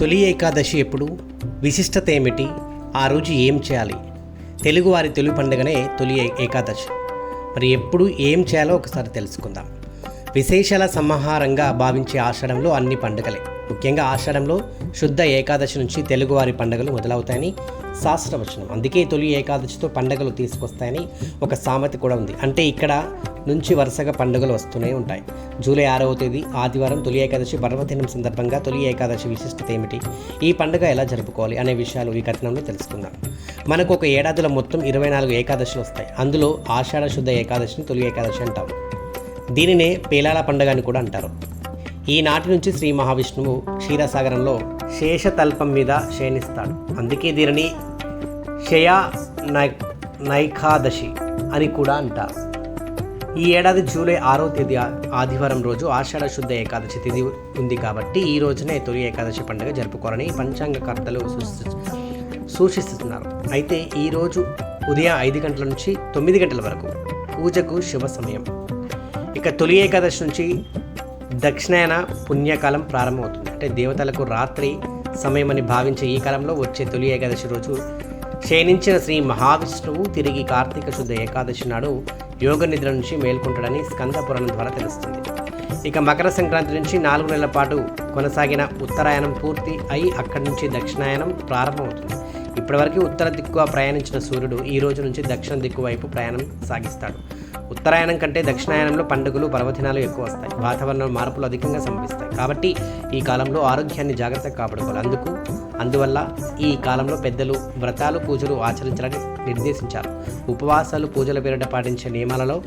తొలి ఏకాదశి ఎప్పుడు? విశిష్టత ఏమిటి? ఆ రోజు ఏం చేయాలి? తెలుగువారి తొలి పండుగనే తొలి ఏకాదశి. మరి ఎప్పుడు ఏం చేయాలో ఒకసారి తెలుసుకుందాం. విశేషాల సమాహారంగా భావించే ఆషాఢంలో అన్ని పండుగలే. ముఖ్యంగా ఆషాఢంలో శుద్ధ ఏకాదశి నుంచి తెలుగువారి పండుగలు మొదలవుతాయని శాస్త్రవచనం అందుకే తొలి ఏకాదశితో పండుగలు తీసుకొస్తాయని ఒక సామెత కూడా ఉంది. అంటే ఇక్కడ నుంచి వరుసగా పండుగలు వస్తూనే ఉంటాయి. జూలై ఆరవ తేదీ ఆదివారం తొలి ఏకాదశి పర్వదినం సందర్భంగా తొలి ఏకాదశి విశిష్టత ఏమిటి? ఈ పండుగ ఎలా జరుపుకోవాలి అనే విషయాలు ఈ కథనంలో తెలుసుకుందాం. మనకు ఒక ఏడాదిలో మొత్తం ఇరవై నాలుగు ఏకాదశులు వస్తాయి. అందులో ఆషాఢ శుద్ధ ఏకాదశిని తొలి ఏకాదశి అంటాం దీనినే పేలాల పండుగ అని కూడా అంటారు. ఈనాటి నుంచి శ్రీ మహావిష్ణువు క్షీరసాగరంలో శేషతల్పం మీద శయనిస్తాడు. అందుకే దీనిని క్షయా నై నైకాదశి అని కూడా అంటారు. ఈ ఏడాది జూలై ఆరో తేదీ ఆదివారం రోజు ఆషాఢ శుద్ధ ఏకాదశి తిథి ఉంది కాబట్టి ఈ రోజునే తొలి ఏకాదశి పండుగ జరుపుకోవాలని పంచాంగకర్తలు సూచిస్తున్నారు. అయితే ఈరోజు ఉదయం ఐదు గంటల నుంచి తొమ్మిది గంటల వరకు పూజకు శుభ సమయం. ఇక తొలి ఏకాదశి నుంచి దక్షిణాయన పుణ్యకాలం ప్రారంభమవుతుంది. అంటే దేవతలకు రాత్రి సమయమని భావించే ఈ కాలంలో వచ్చే తొలి ఏకాదశి రోజు క్షీణించిన శ్రీ మహావిష్ణువు తిరిగి కార్తీక శుద్ధ ఏకాదశి నాడు యోగ నిద్ర నుంచి మేల్కొంటాడని స్కంద పురాణం ద్వారా తెలుస్తుంది. ఇక మకర సంక్రాంతి నుంచి నాలుగు నెలల పాటు కొనసాగిన ఉత్తరాయణం పూర్తి అయి అక్కడి నుంచి దక్షిణాయనం ప్రారంభమవుతుంది. ఇప్పటివరకు ఉత్తర దిక్కుగా ప్రయాణించిన సూర్యుడు ఈ రోజు నుంచి దక్షిణ దిక్కు వైపు ప్రయాణం సాగిస్తాడు. ఉత్తరాయణం కంటే దక్షిణాయనంలో పండుగలు పర్వదినాలు ఎక్కువ వస్తాయి. వాతావరణం మార్పులు అధికంగా సంభవిస్తాయి. కాబట్టి ఈ కాలంలో ఆరోగ్యాన్ని జాగ్రత్తగా కాపాడుకోవాలి. అందుకు అందువల్ల ఈ కాలంలో పెద్దలు వ్రతాలు పూజలు ఆచరించాలని నిర్దేశించారు. ఉపవాసాలు పూజల పేరిట పాటించే నియమాలలో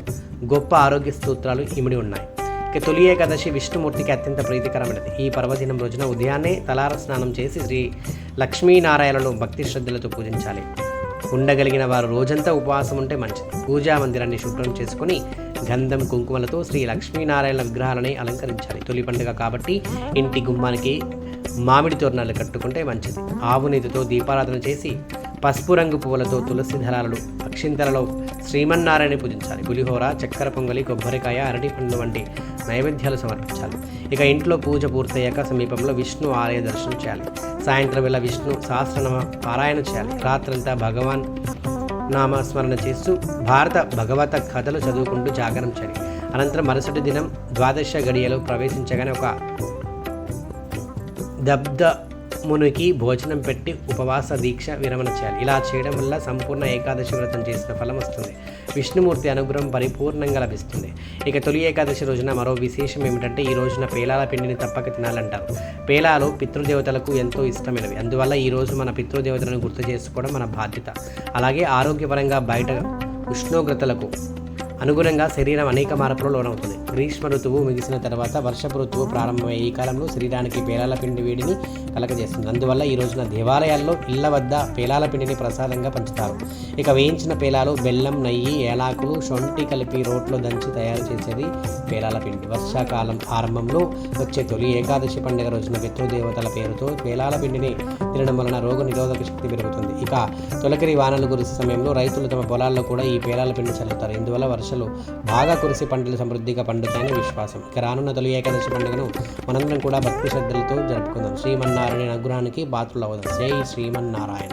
గొప్ప ఆరోగ్య స్తోత్రాలు ఇమిడి ఉన్నాయి. ఇక తొలి ఏకాదశి విష్ణుమూర్తికి అత్యంత ప్రీతికరమైనది. ఈ పర్వదినం రోజున ఉదయాన్నే తలార స్నానం చేసి శ్రీ లక్ష్మీనారాయణను భక్తి శ్రద్ధలతో పూజించాలి. ఉండగలిగిన వారు రోజంతా ఉపవాసం ఉంటే మంచిది. పూజా మందిరాన్ని శుభ్రం చేసుకొని గంధం కుంకుమలతో శ్రీ లక్ష్మీనారాయణ విగ్రహాలని అలంకరించాలి. తొలి పండుగ కాబట్టి ఇంటి గుమ్మానికి మామిడి తోరణాలు కట్టుకుంటే మంచిది. ఆవు నీతితో దీపారాధన చేసి పసుపు రంగు పువ్వులతో తులసి దళాలను అక్షింతలలో శ్రీమన్నారాయణ పూజించాలి. పులిహోర చక్కెర పొంగలి కొబ్బరికాయ అరటి పండ్లు వంటి నైవేద్యాలు సమర్పించాలి. ఇక ఇంట్లో పూజ పూర్తయ్యాక సమీపంలో విష్ణు ఆలయ దర్శనం చేయాలి. సాయంత్రం వేళ విష్ణు సహస్రనామ పారాయణ చేయాలి. రాత్రంతా భగవాన్ నామస్మరణ చేస్తూ భారత భగవత కథలు చదువుకుంటూ జాగరం చేయాలి. అనంతరం మరుసటి దినం ద్వాదశ గడియలో ప్రవేశించగానే ఒక దబ్ద మునికి భోజనం పెట్టి ఉపవాస దీక్ష విరమణ చేయాలి. ఇలా చేయడం వల్ల సంపూర్ణ ఏకాదశి వ్రతం చేసిన ఫలం వస్తుంది. విష్ణుమూర్తి అనుగ్రహం పరిపూర్ణంగా లభిస్తుంది. ఇక తొలి ఏకాదశి రోజున మరో విశేషం ఏమిటంటే ఈ రోజున పేలాల పిండిని తప్పక తినాలంటారు. పేలాలు పితృదేవతలకు ఎంతో ఇష్టమైనవి. అందువల్ల ఈ రోజు మన పితృదేవతలను గుర్తు చేసుకోవడం మన బాధ్యత. అలాగే ఆరోగ్యపరంగా బయట ఉష్ణోగ్రతలకు అనుగుణంగా శరీరం అనేక మార్పులు లోనవుతుంది. గ్రీష్మ ఋతువు ముగిసిన తర్వాత వర్షపు ఋతువు ప్రారంభమయ్యే ఈ కాలంలో శరీరానికి పేలాల పిండి వేడిని కలగజేస్తుంది. అందువల్ల ఈ రోజున దేవాలయాల్లో ఇళ్ళ వద్ద పేలాల పిండిని ప్రసాదంగా పంచుతారు. ఇక వేయించిన పేలాలు బెల్లం నెయ్యి ఏలాకులు శొంఠి కలిపి రోట్లో దంచి తయారు చేసేది పేలాల పిండి. వర్షాకాలం ఆరంభంలో వచ్చే తొలి ఏకాదశి పండుగ రోజున పితృదేవతల పేరుతో పేలాల పిండిని తినడం వలన రోగ నిరోధక శక్తి పెరుగుతుంది. ఇక తొలకరి వానలు కురిసే సమయంలో రైతులు తమ పొలాల్లో కూడా ఈ పేలాల పిండి చల్లుతారు. ఇందువల్ల వర్షాలు బాగా కురిసి పంటలు సమృద్ధిగా పండు పండుతాయని విశ్వాసం. ఇక రానున్న తొలి ఏకాదశి పండుగను మనందరం కూడా భక్తి శ్రద్ధలతో జరుపుకుందాం. శ్రీమన్నారాయణ అనుగ్రహానికి పాత్రలు అవుదాం జై శ్రీమన్నారాయణ.